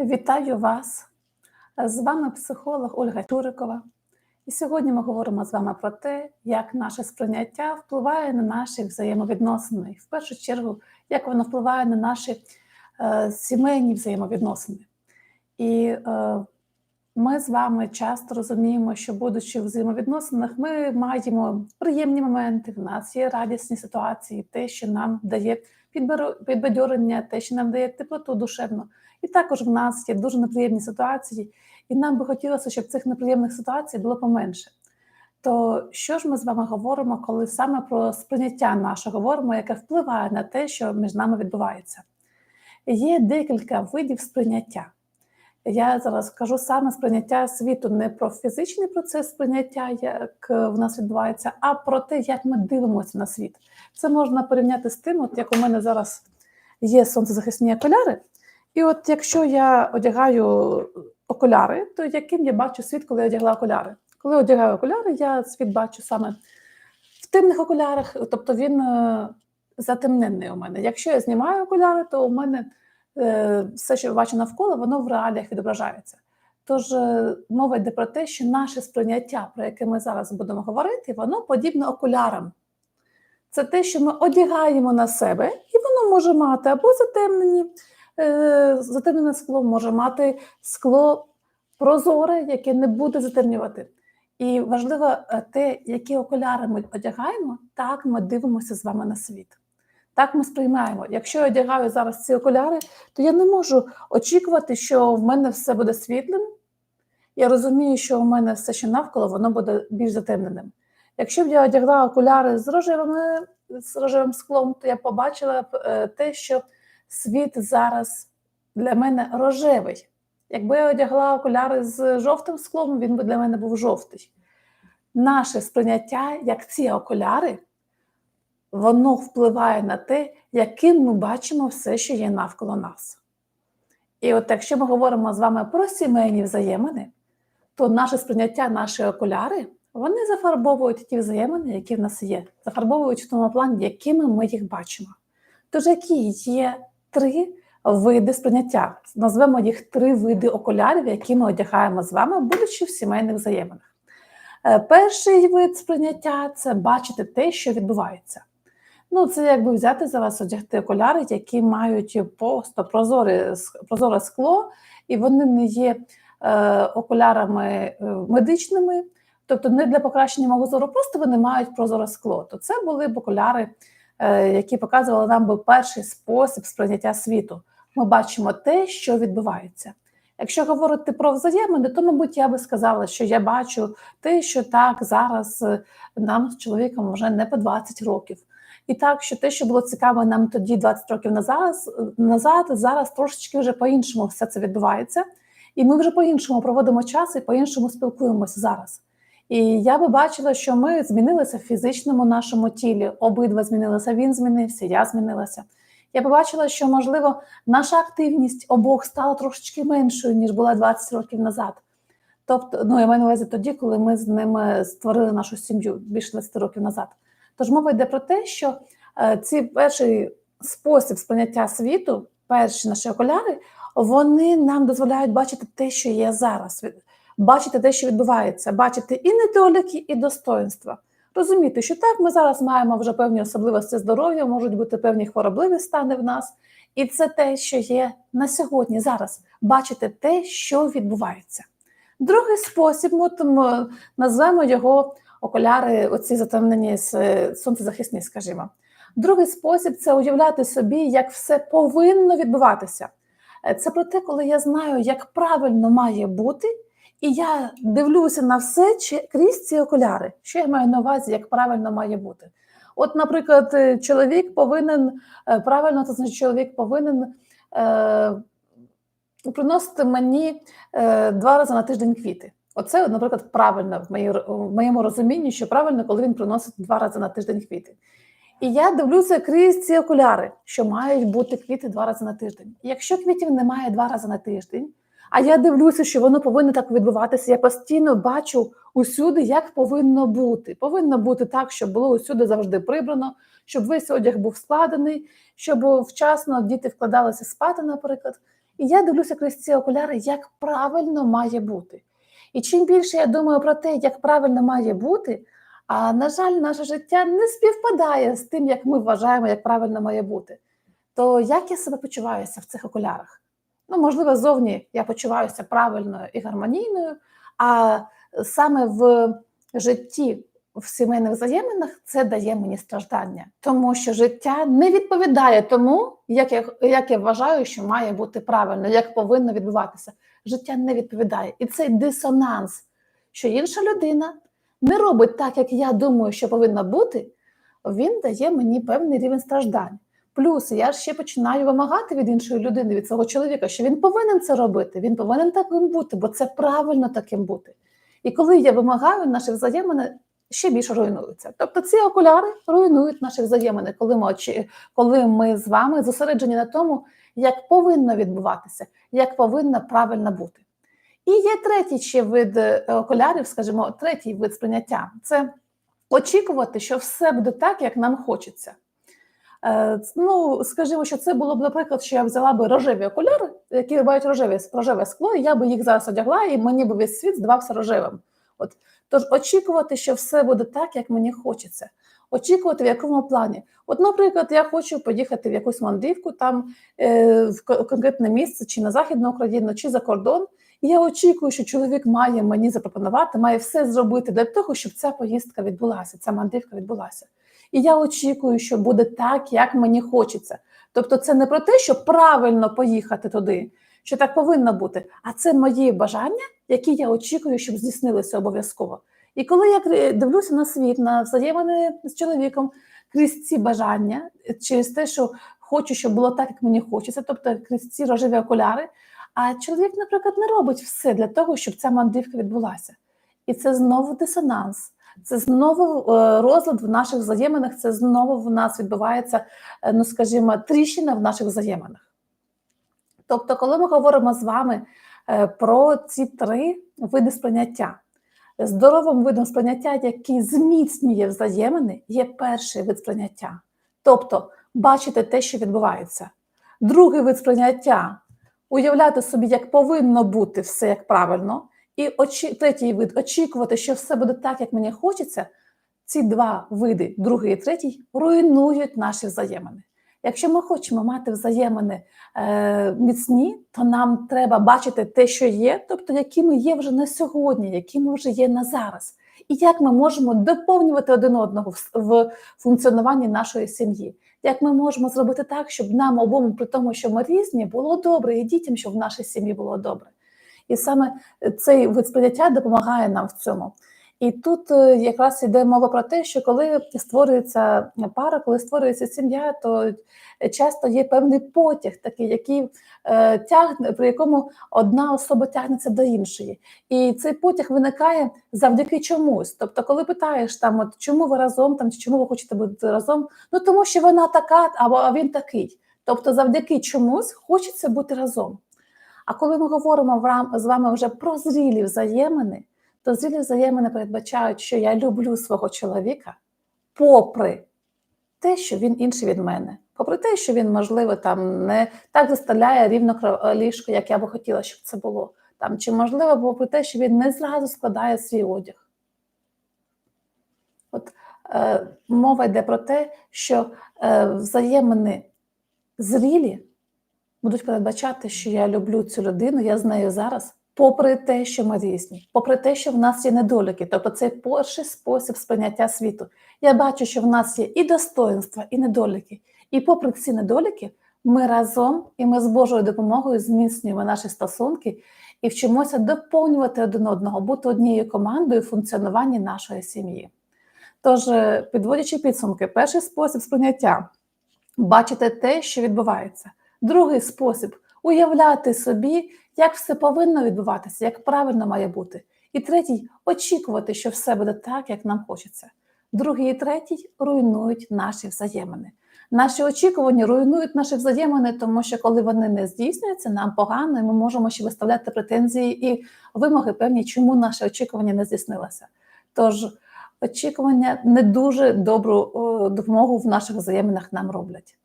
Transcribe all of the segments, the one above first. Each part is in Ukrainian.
Вітаю вас! З вами психолог Ольга Чурикова. І сьогодні ми говоримо з вами про те, як наше сприйняття впливає на наші взаємовідносини. В першу чергу, як воно впливає на наші е, сімейні взаємовідносини. І е, ми з вами часто розуміємо, що, будучи в взаємовідносинах, ми маємо приємні моменти, в нас є радісні ситуації, те, що нам дає підбадьорення, те, що нам дає теплоту душевну. І також в нас є дуже неприємні ситуації, і нам би хотілося, щоб цих неприємних ситуацій було поменше. То що ж ми з вами говоримо, коли саме про сприйняття наше говоримо, яке впливає на те, що між нами відбувається? Є декілька видів сприйняття. Я зараз кажу саме сприйняття світу не про фізичний процес сприйняття, як в нас відбувається, а про те, як ми дивимося на світ. Це можна порівняти з тим, от як у мене зараз є сонцезахисні окуляри. І от якщо я одягаю окуляри, то яким я бачу світ, коли я одягла окуляри? Коли одягаю окуляри, я світ бачу саме в темних окулярах, тобто він е, затемнений у мене. Якщо я знімаю окуляри, то у мене е, все, що я бачу навколо, воно в реаліях відображається. Тож е, мова йде про те, що наше сприйняття, про яке ми зараз будемо говорити, воно подібне окулярам. Це те, що ми одягаємо на себе, і воно може мати або затемнені. Е, затемнене скло може мати скло прозоре, яке не буде затемнювати. І важливо е, те, які окуляри ми одягаємо, так ми дивимося з вами на світ. Так ми сприймаємо. Якщо я одягаю зараз ці окуляри, то я не можу очікувати, що в мене все буде світлим. Я розумію, що у мене все, що навколо, воно буде більш затемненим. Якщо б я одягла окуляри з рожевими, з рожевим склом, то я побачила б е, те, що світ зараз для мене рожевий. Якби я одягла окуляри з жовтим склом, він би для мене був жовтий. Наше сприйняття, як ці окуляри, воно впливає на те, яким ми бачимо все, що є навколо нас. І от якщо ми говоримо з вами про сімейні взаємини, то наше сприйняття, наші окуляри, вони зафарбовують ті взаємини, які в нас є, зафарбовують в тому плані, якими ми їх бачимо. Тож, які є три види сприйняття. Назвемо їх три види окулярів, які ми одягаємо з вами, будучи в сімейних взаєминах. Е, перший вид сприйняття це бачити те, що відбувається. Ну, це якби взяти за вас одягти окуляри, які мають просто прозоре, прозоре скло, і вони не є е, окулярами е, медичними, тобто не для покращення мого зору, просто вони мають прозоре скло. То це були б окуляри які показували нам би перший спосіб сприйняття світу. Ми бачимо те, що відбувається. Якщо говорити про взаємини, то, мабуть, я би сказала, що я бачу те, що так зараз е, нам з чоловіком вже не по 20 років. І так, що те, що було цікаво нам тоді 20 років назад, назад зараз трошечки вже по-іншому все це відбувається. І ми вже по-іншому проводимо час і по-іншому спілкуємося зараз. І я би бачила, що ми змінилися в фізичному нашому тілі. Обидва змінилися. Він змінився, я змінилася. Я побачила, що можливо наша активність обох стала трошечки меншою ніж була 20 років назад. Тобто, ну я маю на увазі тоді, коли ми з ними створили нашу сім'ю більше 20 років назад. Тож мова йде про те, що е, ці перший спосіб сприйняття світу, перші наші окуляри, вони нам дозволяють бачити те, що є зараз бачити те, що відбувається, бачити і недоліки, і достоинства. Розуміти, що так, ми зараз маємо вже певні особливості здоров'я, можуть бути певні хворобливі стани в нас, і це те, що є на сьогодні, зараз бачити те, що відбувається. Другий спосіб, ми назвемо його окуляри, оці затемнені з сонцезахисні, скажімо. Другий спосіб це уявляти собі, як все повинно відбуватися. Це про те, коли я знаю, як правильно має бути, і я дивлюся на все крізь ці окуляри. Що я маю на увазі, як правильно має бути? От, наприклад, е, чоловік повинен е, правильно, це значить, чоловік повинен е, приносити мені е, два рази на тиждень квіти. Оце, наприклад, правильно в, в моєму розумінні, що правильно, коли він приносить два рази на тиждень квіти. І я дивлюся крізь ці окуляри, що мають бути квіти два рази на тиждень. Якщо квітів немає два рази на тиждень, а я дивлюся, що воно повинно так відбуватися. Я постійно бачу усюди, як повинно бути. Повинно бути так, щоб було усюди завжди прибрано, щоб весь одяг був складений, щоб вчасно діти вкладалися спати, наприклад. І я дивлюся крізь ці окуляри, як правильно має бути. І чим більше я думаю про те, як правильно має бути, а на жаль, наше життя не співпадає з тим, як ми вважаємо, як правильно має бути. То як я себе почуваюся в цих окулярах? Ну, можливо, зовні я почуваюся правильною і гармонійною, а саме в житті, в сімейних взаєминах це дає мені страждання, тому що життя не відповідає тому, як я, як я вважаю, що має бути правильно, як повинно відбуватися. Життя не відповідає. І цей дисонанс, що інша людина не робить так, як я думаю, що повинно бути, він дає мені певний рівень страждань. Плюс я ще починаю вимагати від іншої людини, від свого чоловіка, що він повинен це робити, він повинен таким бути, бо це правильно таким бути. І коли я вимагаю, наші взаємини ще більше руйнуються. Тобто ці окуляри руйнують наші взаємини, коли ми очі, коли ми з вами зосереджені на тому, як повинно відбуватися, як повинно правильно бути. І є третій ще вид е, окулярів, скажімо, третій вид сприйняття це очікувати, що все буде так, як нам хочеться. Е, Ну, скажімо, що це було б, наприклад, що я взяла би рожеві окуляри, які мають рожеві, рожеве скло, і я би їх зараз одягла, і мені би весь світ здавався рожевим. От тож очікувати, що все буде так, як мені хочеться. Очікувати в якому плані. От, наприклад, я хочу поїхати в якусь мандрівку, там е, в конкретне місце, чи на Західну Україну, чи за кордон. І я очікую, що чоловік має мені запропонувати, має все зробити для того, щоб ця поїздка відбулася, ця мандрівка відбулася. І я очікую, що буде так, як мені хочеться. Тобто, це не про те, що правильно поїхати туди, що так повинно бути, а це мої бажання, які я очікую, щоб здійснилися обов'язково. І коли я дивлюся на світ, на взаємини з чоловіком крізь ці бажання, через те, що хочу, щоб було так, як мені хочеться, тобто крізь ці рожеві окуляри. А чоловік, наприклад, не робить все для того, щоб ця мандрівка відбулася. І це знову дисонанс. Це знову е, розлад в наших взаєминах, це знову в нас відбувається, е, ну скажімо, тріщина в наших взаєминах. Тобто, коли ми говоримо з вами е, про ці три види сприйняття, здоровим видом сприйняття, який зміцнює взаємини, є перший вид сприйняття. Тобто бачити те, що відбувається. Другий вид сприйняття уявляти собі, як повинно бути все як правильно. І очі, третій вид очікувати, що все буде так, як мені хочеться. Ці два види, другий і третій, руйнують наші взаємини. Якщо ми хочемо мати взаємини е, міцні, то нам треба бачити те, що є, тобто які ми є вже на сьогодні, які ми вже є на зараз, і як ми можемо доповнювати один одного в, в функціонуванні нашої сім'ї. Як ми можемо зробити так, щоб нам обом, при тому, що ми різні, було добре, і дітям, щоб в нашій сім'ї було добре. І саме цей вид сприйняття допомагає нам в цьому. І тут е, якраз йде мова про те, що коли створюється пара, коли створюється сім'я, то часто є певний потяг, такий, який е, тягне, при якому одна особа тягнеться до іншої. І цей потяг виникає завдяки чомусь. Тобто, коли питаєш там, от чому ви разом там, чи чому ви хочете бути разом, ну тому що вона така, або він такий. Тобто, завдяки чомусь хочеться бути разом. А коли ми говоримо з вами вже про зрілі взаємини, то зрілі взаємини передбачають, що я люблю свого чоловіка, попри те, що він інший від мене, попри те, що він, можливо, там не так заставляє рівно кро- ліжко, як я би хотіла, щоб це було. Там, чи можливо, попри те, що він не зразу складає свій одяг. От е, мова йде про те, що е, взаємини зрілі будуть передбачати, що я люблю цю людину, я з нею зараз, попри те, що ми різні, попри те, що в нас є недоліки. Тобто це перший спосіб сприйняття світу. Я бачу, що в нас є і достоинства, і недоліки. І попри ці недоліки, ми разом і ми з Божою допомогою зміцнюємо наші стосунки і вчимося доповнювати один одного, бути однією командою в функціонуванні нашої сім'ї. Тож, е, підводячи підсумки, перший спосіб сприйняття бачити те, що відбувається. Другий спосіб уявляти собі, як все повинно відбуватися, як правильно має бути. І третій очікувати, що все буде так, як нам хочеться. Другий і третій руйнують наші взаємини. Наші очікування руйнують наші взаємини, тому що коли вони не здійснюються, нам погано, і ми можемо ще виставляти претензії і вимоги певні, чому наше очікування не здійснилося. Тож очікування не дуже добру допомогу в наших взаєминах нам роблять.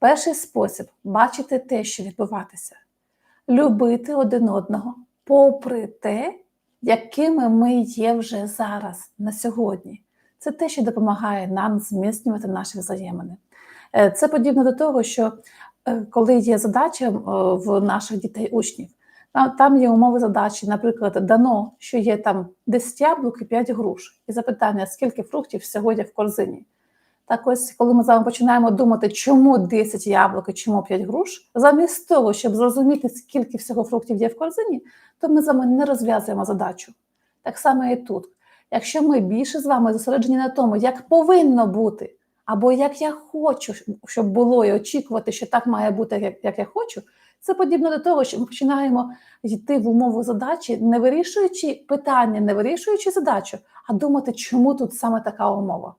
Перший спосіб бачити те, що відбуватися. любити один одного, попри те, якими ми є вже зараз, на сьогодні. Це те, що допомагає нам зміцнювати наші взаємини. Е, Це подібно до того, що е, коли є задача е, в наших дітей-учнів, там, є умови задачі, наприклад, дано, що є там 10 яблук і 5 груш, і запитання, скільки фруктів всього є в корзині. Так ось, коли ми з вами починаємо думати, чому 10 яблук і чому 5 груш, замість того, щоб зрозуміти, скільки всього фруктів є в корзині, то ми з вами не розв'язуємо задачу. Так само і тут. Якщо ми більше з вами зосереджені на тому, як повинно бути, або як я хочу, щоб було, і очікувати, що так має бути, як, я хочу, це подібно до того, що ми починаємо йти в умову задачі, не вирішуючи питання, не вирішуючи задачу, а думати, чому тут саме така умова.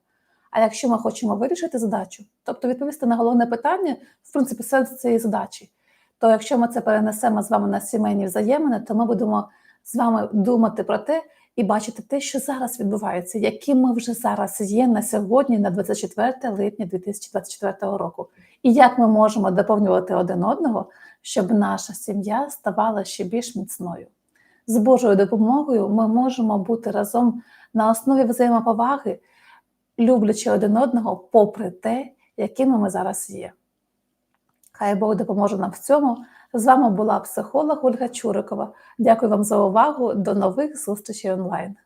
А якщо ми хочемо вирішити задачу, тобто відповісти на головне питання, в принципі, сенс цієї задачі, то якщо ми це перенесемо з вами на сімейні взаємини, то ми будемо з вами думати про те і бачити те, що зараз відбувається, які ми вже зараз є на сьогодні, на 24 липня 2024 року, і як ми можемо доповнювати один одного, щоб наша сім'я ставала ще більш міцною. З Божою допомогою ми можемо бути разом на основі взаємоповаги, люблячи один одного, попри те, якими ми зараз є. Хай Бог допоможе нам в цьому. З вами була психолог Ольга Чурикова. Дякую вам за увагу. До нових зустрічей онлайн.